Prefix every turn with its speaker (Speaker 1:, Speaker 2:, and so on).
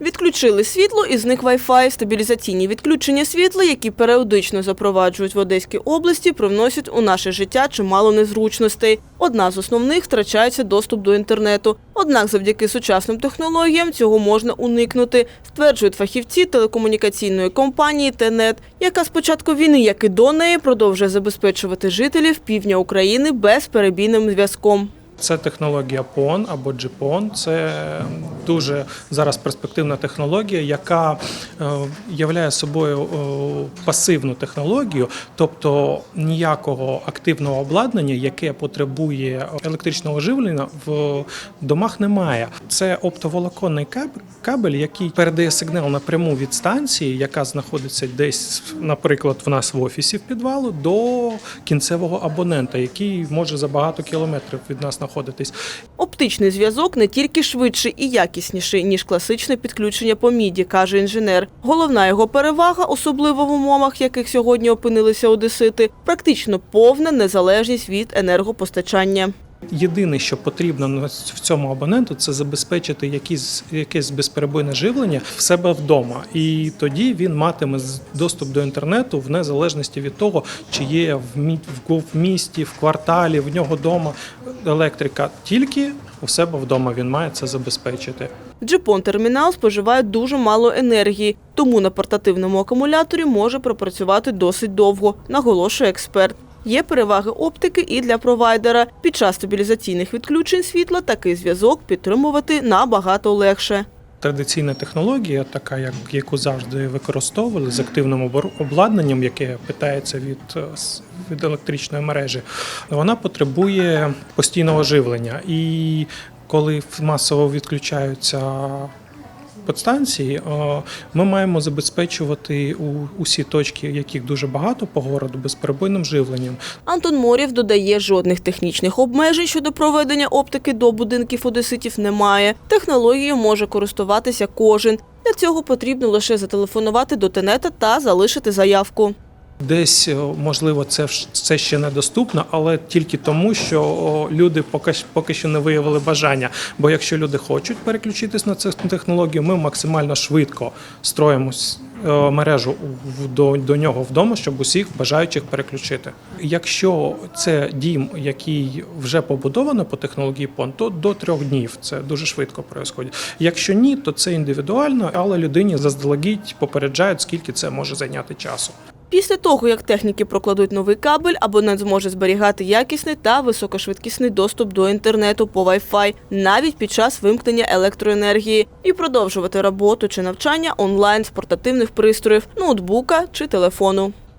Speaker 1: Відключили світло і зник Wi-Fi. Стабілізаційні відключення світла, які періодично запроваджують в Одеській області, привносять у наше життя чимало незручностей. Одна з основних втрачається доступ до інтернету. Однак, завдяки сучасним технологіям цього можна уникнути, стверджують фахівці телекомунікаційної компанії ТЕНЕТ, яка з початку війни, як і до неї, продовжує забезпечувати жителів півдня України безперебійним зв'язком.
Speaker 2: Це технологія PON або GPON. Це дуже зараз перспективна технологія, яка е, являє собою е, пасивну технологію, тобто ніякого активного обладнання, яке потребує електричного живлення, в домах немає. Це оптоволоконний кабель, який передає сигнал напряму від станції, яка знаходиться десь, наприклад, в нас в офісі в підвалу, до кінцевого абонента, який може за багато кілометрів від нас знаходитись.
Speaker 1: Оптичний зв'язок не тільки швидший і якісніший, ніж класичне підключення по міді, каже інженер. Головна його перевага, особливо в умовах, яких сьогодні опинилися одесити, практично повна незалежність від енергопостачання.
Speaker 2: Єдине, що потрібно в цьому абоненту, це забезпечити якісь, якесь безперебойне живлення в себе вдома. І тоді він матиме доступ до інтернету в незалежності від того, чи є в місті, в кварталі, в нього вдома електрика. Тільки у себе вдома він має це забезпечити.
Speaker 1: Джипон термінал споживає дуже мало енергії, тому на портативному акумуляторі може пропрацювати досить довго, наголошує експерт. Є переваги оптики і для провайдера. Під час стабілізаційних відключень світла такий зв'язок підтримувати набагато легше.
Speaker 2: Традиційна технологія, така як яку завжди використовували з активним обладнанням, яке питається від, е, від електричної мережі, вона потребує постійного живлення. І коли масово відключаються подстанції, е, ми маємо забезпечувати усі точки, яких дуже багато по городу, безперебойним живленням.
Speaker 1: Антон Морів додає, жодних технічних обмежень щодо проведення оптики до будинків одеситів немає. Технологією може користуватися кожен. Для цього потрібно лише зателефонувати до тенета та залишити заявку.
Speaker 2: Десь можливо це це ще недоступно, але тільки тому, що люди поки поки що не виявили бажання. Бо якщо люди хочуть переключитись на цю технологію, ми максимально швидко строїмо е, мережу до, до нього вдома, щоб усіх бажаючих переключити. Якщо це дім, який вже побудовано по технології PON, то до трьох днів це дуже швидко відбувається. Якщо ні, то це індивідуально, але людині заздалегідь попереджають, скільки це може зайняти часу.
Speaker 1: Після того, як техніки прокладуть новий кабель, абонент зможе зберігати якісний та високошвидкісний доступ до інтернету по Wi-Fi навіть під час вимкнення електроенергії і продовжувати роботу чи навчання онлайн з портативних пристроїв, ноутбука чи телефону.